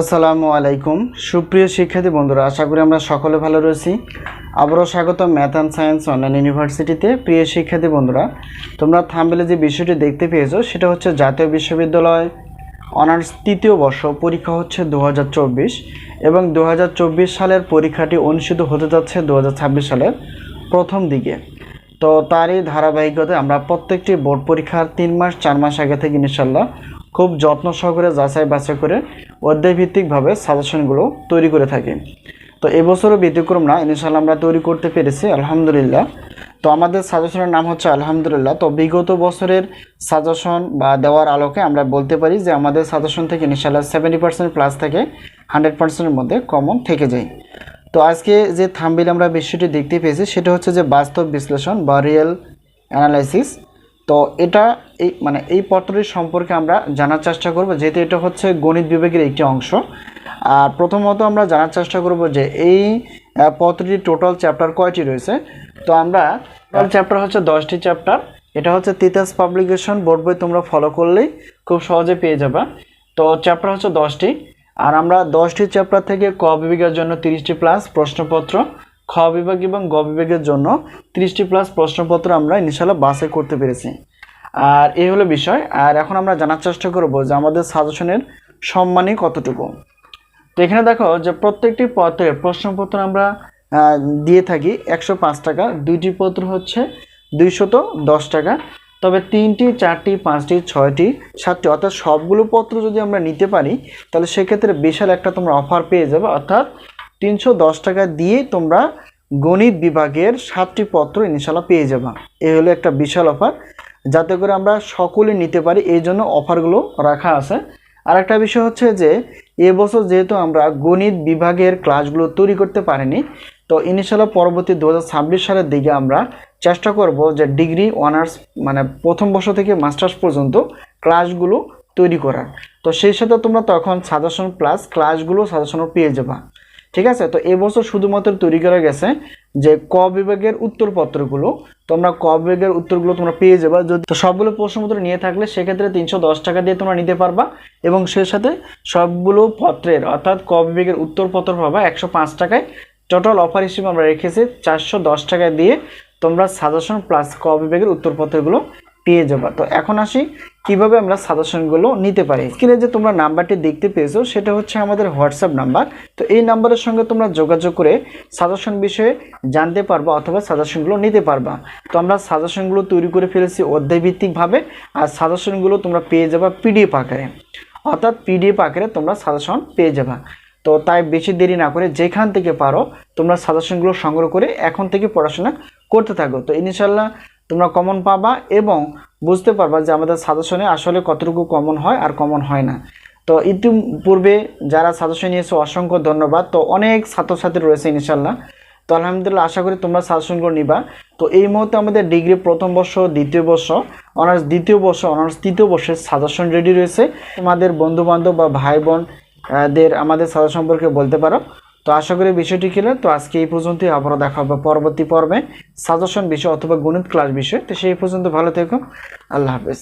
আসসালামু আলাইকুম। সুপ্রিয় শিক্ষার্থী বন্ধুরা, আশা করি আমরা সকলে ভালো রয়েছি। আবারও স্বাগত ম্যাথ অ্যান্ড সায়েন্স অনলাইন ইউনিভার্সিটিতে। প্রিয় শিক্ষার্থী বন্ধুরা, তোমরা থামবেলে যে বিষয়টি দেখতে পেয়েছ, সেটা হচ্ছে জাতীয় বিশ্ববিদ্যালয় অনার্স তৃতীয় বর্ষ পরীক্ষা হচ্ছে দু হাজার চব্বিশ এবং দু হাজার চব্বিশ সালের পরীক্ষাটি অনুষ্ঠিত হতে যাচ্ছে দু হাজার ছাব্বিশ সালের প্রথম দিকে। তো তারই ধারাবাহিকতায় আমরা প্রত্যেকটি বোর্ড পরীক্ষার তিন মাস, চার মাস আগে থেকে ইনশাল্লাহ খুব যত্ন সহকারে যাচাই বাছাই করে অধ্যায়ভিত্তিকভাবে সাজেশনগুলো তৈরি করে থাকি। তো এবছরও ব্যতিক্রম না ইনশাল্লাহ আমরা তৈরি করতে পেরেছি, আলহামদুলিল্লাহ। তো আমাদের সাজেশনের নাম হচ্ছে আলহামদুলিল্লাহ। তো বিগত বছরের সাজেশন বা দেওয়ার আলোকে আমরা বলতে পারি যে আমাদের সাজেশন থেকে ইনশাল্লাহ সেভেন্টি পার্সেন্ট প্লাস থেকে হান্ড্রেড পার্সেন্টের মধ্যে কমন থেকে যায়। তো আজকে যে থামবিল আমরা বিষয়টি দেখতে পেয়েছি, সেটা হচ্ছে যে বাস্তব বিশ্লেষণ বা রিয়েল অ্যানালাইসিস তো এটা এই মানে এই পত্রটি সম্পর্কে আমরা জানার চেষ্টা করব, যেহেতু এটা হচ্ছে গণিত বিভাগের একটি অংশ। আর প্রথমত আমরা জানার চেষ্টা করব যে এই পত্রটির টোটাল চ্যাপ্টার কয়টি রয়েছে? তো আমরা টোটাল চ্যাপ্টার হচ্ছে দশটি চ্যাপ্টার এটা হচ্ছে তিতাস পাবলিকেশন বোর্ড বই তোমরা ফলো করলেই খুব সহজে পেয়ে যাবা। তো চ্যাপ্টার হচ্ছে দশটি। আর আমরা দশটি চ্যাপ্টার থেকে ক বিভাগের জন্য তিরিশটি প্লাস প্রশ্নপত্র, খ বিভাগ এবং গ বিভাগের জন্য তিরিশটি প্লাস প্রশ্নপত্র আমরা ইনশাল্লাহ বাসে করতে পেরেছি। আর এই হলো বিষয়। আর এখন আমরা জানার চেষ্টা করব যে আমাদের সাজেশনের সম্মানই কতটুকু। তো এখানে দেখো যে প্রত্যেকটি পত্রের প্রশ্নপত্র আমরা দিয়ে থাকি একশো পাঁচ টাকা, দুইটি পত্র হচ্ছে দুইশত দশ টাকা তবে তিনটি, চারটি, পাঁচটি, ছয়টি, সাতটি, অর্থাৎ সবগুলো পত্র যদি আমরা নিতে পারি, তাহলে সেক্ষেত্রে বিশাল একটা তোমরা অফার পেয়ে যাবে। অর্থাৎ তিনশো দশ টাকা দিয়ে তোমরা গণিত বিভাগের সাতটি পত্র ইনশাল্লাহ পেয়ে যাবা। এ হলো একটা বিশাল অফার যাতে করে আমরা সকলে নিতে পারি, এই জন্য অফারগুলো রাখা আছে। আর একটা বিষয় হচ্ছে যে এবছর যেহেতু আমরা গণিত বিভাগের ক্লাসগুলো তৈরি করতে পারিনি, তো ইনশাল্লাহ পরবর্তী দু হাজার ছাব্বিশ সালের দিকে আমরা চেষ্টা করব যে ডিগ্রি অনার্স মানে প্রথম বর্ষ থেকে মাস্টার্স পর্যন্ত ক্লাসগুলো তৈরি করার। তো সেই সাথে তোমরা তখন সাজেশন প্লাস ক্লাসগুলো সাজেশনও পেয়ে যাবা। ঠিক আছে? তো এবছর শুধুমাত্র তৈরি করা গেছে যে ক বিভাগের উত্তরপত্রগুলো তোমরা ক বিভাগের উত্তরগুলো তোমরা পেয়ে যাবা। যদি সবগুলো প্রশ্নপত্র নিয়ে থাকলে সেক্ষেত্রে তিনশো দশ টাকা দিয়ে তোমরা নিতে পারবা এবং সেই সাথে সবগুলো পত্রের, অর্থাৎ ক বিভাগের উত্তরপত্র পাবা একশো পাঁচ টাকায়। টোটাল অফার হিসেবে আমরা রেখেছি চারশো দশ টাকা দিয়ে তোমরা সাজেশন প্লাস ক বিভাগের উত্তরপত্রগুলো পেয়ে যাবা। তো এখন আসি, কীভাবে আমরা সাজেশনগুলো নিতে পারি? স্ক্রিনে যে তোমরা নাম্বারটি দেখতে পেয়েছ, সেটা হচ্ছে আমাদের হোয়াটসঅ্যাপ নাম্বার। তো এই নাম্বারের সঙ্গে তোমরা যোগাযোগ করে সাজেশন বিষয়ে জানতে পারবা অথবা সাজেশনগুলো নিতে পারবা। তো আমরা সাজেশনগুলো তৈরি করে ফেলেছি অধ্যায়ভিত্তিকভাবে, আর সাজেশনগুলো তোমরা পেয়ে যাবা পিডিএফ আকারে। অর্থাৎ পিডিএফ আকারে তোমরা সাজেশন পেয়ে যাবা। তো তাই বেশি দেরি না করে যেখান থেকে পারো, তোমরা সাজেশনগুলো সংগ্রহ করে এখন থেকে পড়াশোনা করতে থাকো। তো ইনশাল্লাহ তোমরা কমন পাবা এবং বুঝতে পারবা যে আমাদের সাজেশনে আসলে কতটুকু কমন হয় আর কমন হয় না। তো ইতিপূর্বে যারা সাজেশন নিয়েছে অসংখ্য ধন্যবাদ। তো অনেক ছাত্রছাত্রী রয়েছে ইনশাল্লাহ তো আলহামদুলিল্লাহ আশা করি তোমরা সাজেশনগুলো নিবা। তো এই মুহূর্তে আমাদের ডিগ্রি প্রথম বর্ষ দ্বিতীয় বর্ষ অনার্স দ্বিতীয় বর্ষ অনার্স তৃতীয় বর্ষের সাজেশন রেডি রয়েছে। তোমাদের বন্ধু বান্ধব বা ভাই বোন আহ, দের আমাদের সাজেশন সম্পর্কে বলতে পারো। তো আশা করি বিষয়টি খেলে তো আজকে এই পর্যন্তই, আবারও দেখা হবে পরবর্তী পর্বে। সাজেশন বিষয় অথবা গণিত ক্লাস বিষয়। তো সেই পর্যন্ত ভালো থেকো। আল্লাহ হাফেজ।